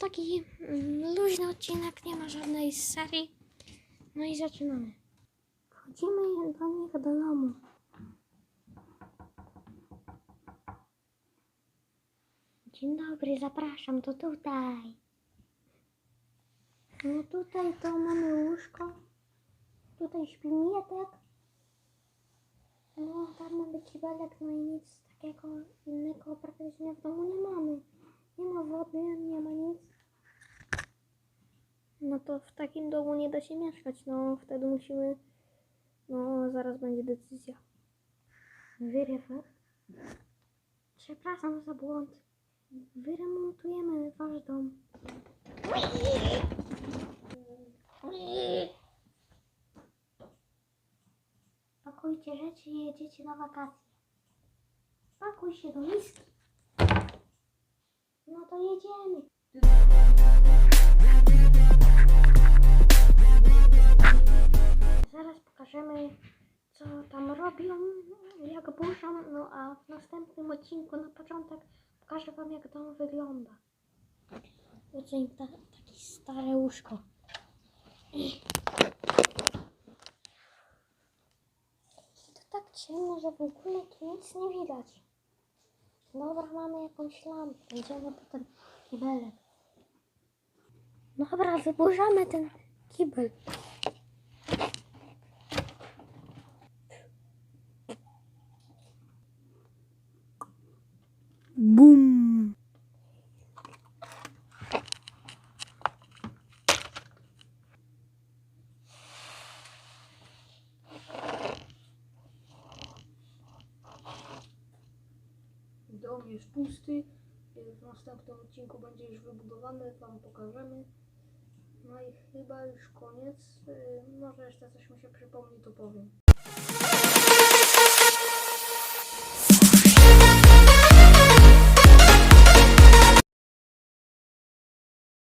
taki mm, luźny odcinek, nie ma żadnej serii. No i zaczynamy. Wchodzimy do nich do domu. Dzień dobry, zapraszam, to tutaj. No tutaj to mamy łóżko. Tutaj śpi Mietek. No tam mamy kibelek, no i nic takiego innego praktycznie w domu nie mamy. Nie ma wody, nie ma nic. No to w takim domu nie da się mieszkać, no wtedy musimy, no zaraz będzie decyzja. Wyrefer. Przepraszam za błąd. Wyremontujemy wasz dom. Pakujcie rzeczy i jedziecie na wakacje. Pakuj się do miski. No to jedziemy. Co tam robią, jak burzą, no a w następnym odcinku na początek pokażę wam, jak dom wygląda. Oto im ta, takie stare łóżko. To tak ciemno, że w ogóle tu nic nie widać. Dobra, mamy jakąś lampę. Idziemy po ten kibelek. Dobra, wyburzamy ten kibel. Bum! Dom jest pusty. W następnym odcinku będzie już wybudowany, wam pokażemy. No i chyba już koniec. Y, Może jeszcze coś mi się przypomni, to powiem.